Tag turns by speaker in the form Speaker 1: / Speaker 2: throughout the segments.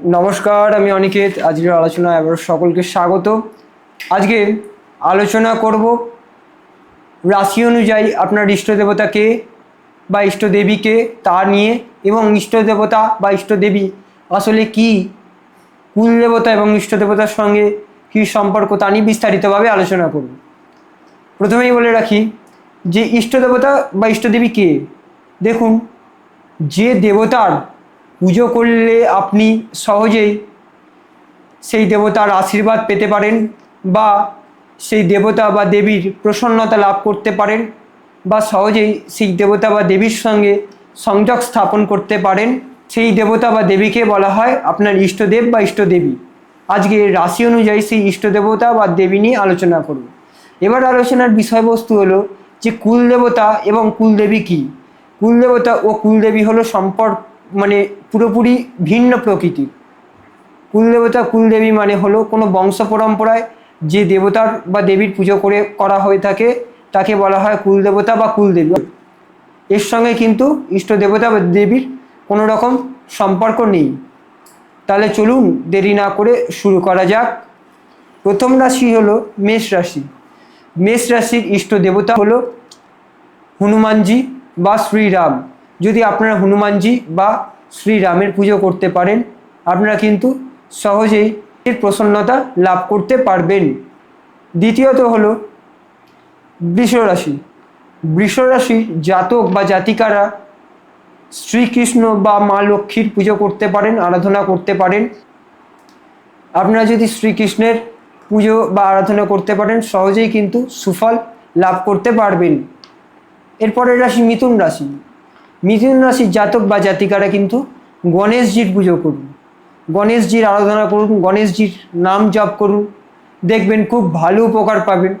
Speaker 1: নমস্কার, আমি অনিকেত। আজকের আলোচনা আবার সকলকে স্বাগত। আজকে আলোচনা করব রাশি অনুযায়ী আপনার ইষ্ট দেবতাকে বা ইষ্ট দেবীকে তা নিয়ে এবং ইষ্ট দেবতা বা ইষ্ট দেবী আসলে কি, কুল দেবতা এবং ইষ্ট দেবতার সঙ্গে কী সম্পর্ক তা নিয়ে বিস্তারিতভাবে আলোচনা করব। প্রথমেই বলে রাখি যে ইষ্ট দেবতা বা ইষ্টদেবী কে? দেখুন, যে দেবতার পুজো করলে আপনি সহজেই সেই দেবতার আশীর্বাদ পেতে পারেন বা সেই দেবতা বা দেবীর প্রসন্নতা লাভ করতে পারেন বা সহজেই সেই দেবতা বা দেবীর সঙ্গে সংযোগ স্থাপন করতে পারেন। সেই দেবতা বা দেবীকে বলা হয় আপনার ইষ্টদেব বা ইষ্টদেবী। আজকে রাশি অনুযায়ী সেই ইষ্ট দেবতা বা দেবী নিয়ে আলোচনা করব। এবার আলোচনার বিষয়বস্তু হলো যে কুলদেবতা এবং কুলদেবী কী? কুলদেবতা ও কুলদেবী হলো সম্পর্ক মানে পুরোপুরি ভিন্ন প্রকৃতির কুলদেবতা কুলদেবী মানে হলো কোনো বংশ পরম্পরায় যে দেবতার বা দেবীর পুজো করে করা হয়ে থাকে, তাকে বলা হয় কুলদেবতা বা কুলদেবী। এর সঙ্গে কিন্তু ইষ্ট দেবতা বা দেবীর কোনো রকম সম্পর্ক নেই। তাহলে চলুন দেরি না করে শুরু করা যাক। প্রথম রাশি হলো মেষ রাশি। মেষ রাশির ইষ্ট দেবতা হলো হনুমানজি বা শ্রীরাম। যদি আপনারা হনুমানজি বা শ্রীরামের পুজো করতে পারেন। আপনারা কিন্তু সহজেই এর প্রসন্নতা লাভ করতে পারবেন। দ্বিতীয়ত হলো বৃষ রাশি বৃষ রাশির জাতক বা জাতিকারা শ্রীকৃষ্ণ বা মা লক্ষ্মীর পুজো করতে পারেন, আরাধনা করতে পারেন। আপনারা যদি শ্রীকৃষ্ণের পুজো বা আরাধনা করতে পারেন, সহজেই কিন্তু সুফল লাভ করতে পারবেন। এরপরের রাশি মিথুন রাশি। মিথুন রাশির জাতক বা জাতিকারা কিন্তু গণেশজির পুজো করুন। গণেশজির আরাধনা করুন, গণেশজির নাম জপ করুন। দেখবেন খুব ভালো উপকার পাবেন।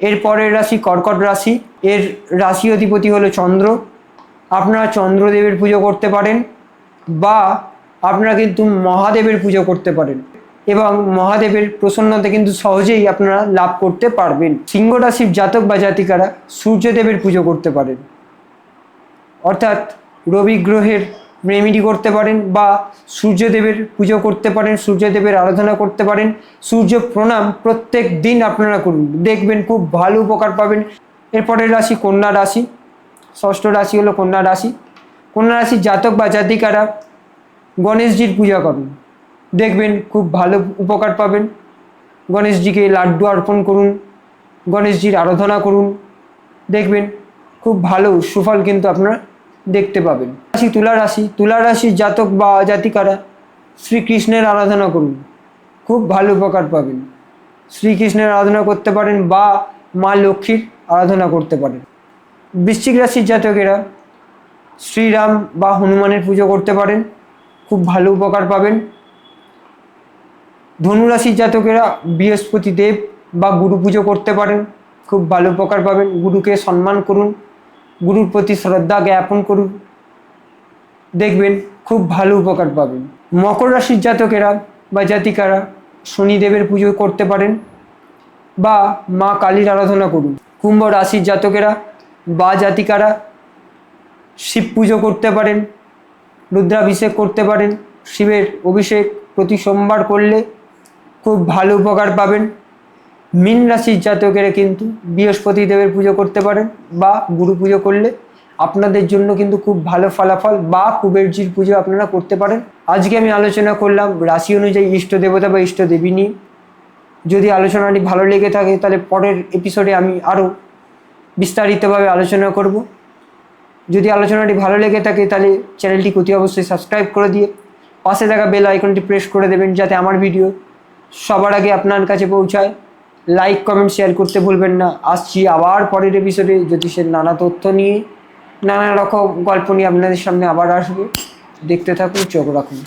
Speaker 1: এরপরের রাশি কর্কট রাশি। এর রাশি অধিপতি হলো চন্দ্র। আপনারা চন্দ্রদেবের পুজো করতে পারেন বা আপনারা কিন্তু মহাদেবের পুজো করতে পারেন এবং মহাদেবের প্রসন্নতা কিন্তু সহজেই আপনারা লাভ করতে পারবেন। সিংহ রাশির জাতক বা জাতিকারা সূর্যদেবের পুজো করতে পারেন। অর্থাৎ রবি গ্রহের রেমেডি করতে পারেন বা সূর্যদেবের পুজো করতে পারেন, সূর্যদেবের আরাধনা করতে পারেন। সূর্য প্রণাম প্রত্যেক দিন আপনারা করুন। দেখবেন খুব ভালো উপকার পাবেন। এরপরের রাশি কন্যা রাশি। ষষ্ঠ রাশি হলো কন্যা রাশি। কন্যা রাশির জাতক বা জাতিকারা গণেশজির পূজা করুন। দেখবেন খুব ভালো উপকার পাবেন। গণেশজিকে লাড্ডু অর্পণ করুন। গণেশজির আরাধনা করুন। দেখবেন খুব ভালো সুফল কিন্তু আপনারা দেখতে পাবেন। রাশি তুলা রাশি তুলা রাশির জাতক বা জাতিকারা শ্রীকৃষ্ণের আরাধনা করুন। খুব ভালো উপকার পাবেন। শ্রীকৃষ্ণের আরাধনা করতে পারেন বা মা লক্ষ্মীর আরাধনা করতে পারেন। বৃশ্চিক রাশির জাতকেরা শ্রীরাম বা হনুমানের পুজো করতে পারেন। খুব ভালো উপকার পাবেন। ধনুরাশির জাতকেরা বৃহস্পতি দেব বা গুরু পুজো করতে পারেন। খুব ভালো উপকার পাবেন। গুরুকে সম্মান করুন। গুরুর প্রতি শ্রদ্ধা জ্ঞাপন করুন। দেখবেন খুব ভালো উপকার পাবেন। মকর রাশির জাতকেরা বা জাতিকারা শনিদেবের পুজো করতে পারেন বা মা কালীর আরাধনা করুন। কুম্ভ রাশির জাতকেরা বা জাতিকারা শিব পুজো করতে পারেন, রুদ্রাভিষেক করতে পারেন, শিবের অভিষেক প্রতি সোমবার করলে খুব ভালো উপকার পাবেন। মীন রাশির জাতকেরা কিন্তু বৃহস্পতি দেবের পুজো করতে পারেন বা গুরু পুজো করলে আপনাদের জন্য কিন্তু খুব ভালো ফলাফল বা কুবেরজির পুজো আপনারা করতে পারেন। আজকে আমি আলোচনা করলাম রাশি অনুযায়ী ইষ্ট দেবতা বা ইষ্ট দেবী নিয়ে। যদি আলোচনাটি ভালো লেগে থাকে তাহলে পরের এপিসোডে আমি আরও বিস্তারিতভাবে আলোচনা করব। যদি আলোচনাটি ভালো লেগে থাকে তাহলে চ্যানেলটি অতি অবশ্যই সাবস্ক্রাইব করে দিয়ে পাশে থাকা বেল আইকনটি প্রেস করে দেবেন যাতে আমার ভিডিও সবার আগে আপনার কাছে পৌঁছায়। লাইক কমেন্ট শেয়ার করতে ভুলবেন না। আসছি আবার পরের এপিসোডে জ্যোতিষের নানা তথ্য নিয়ে। নানা রকম গল্প নিয়ে আপনাদের সামনে আবার আসবে। দেখতে থাকুন, চোখ রাখুন।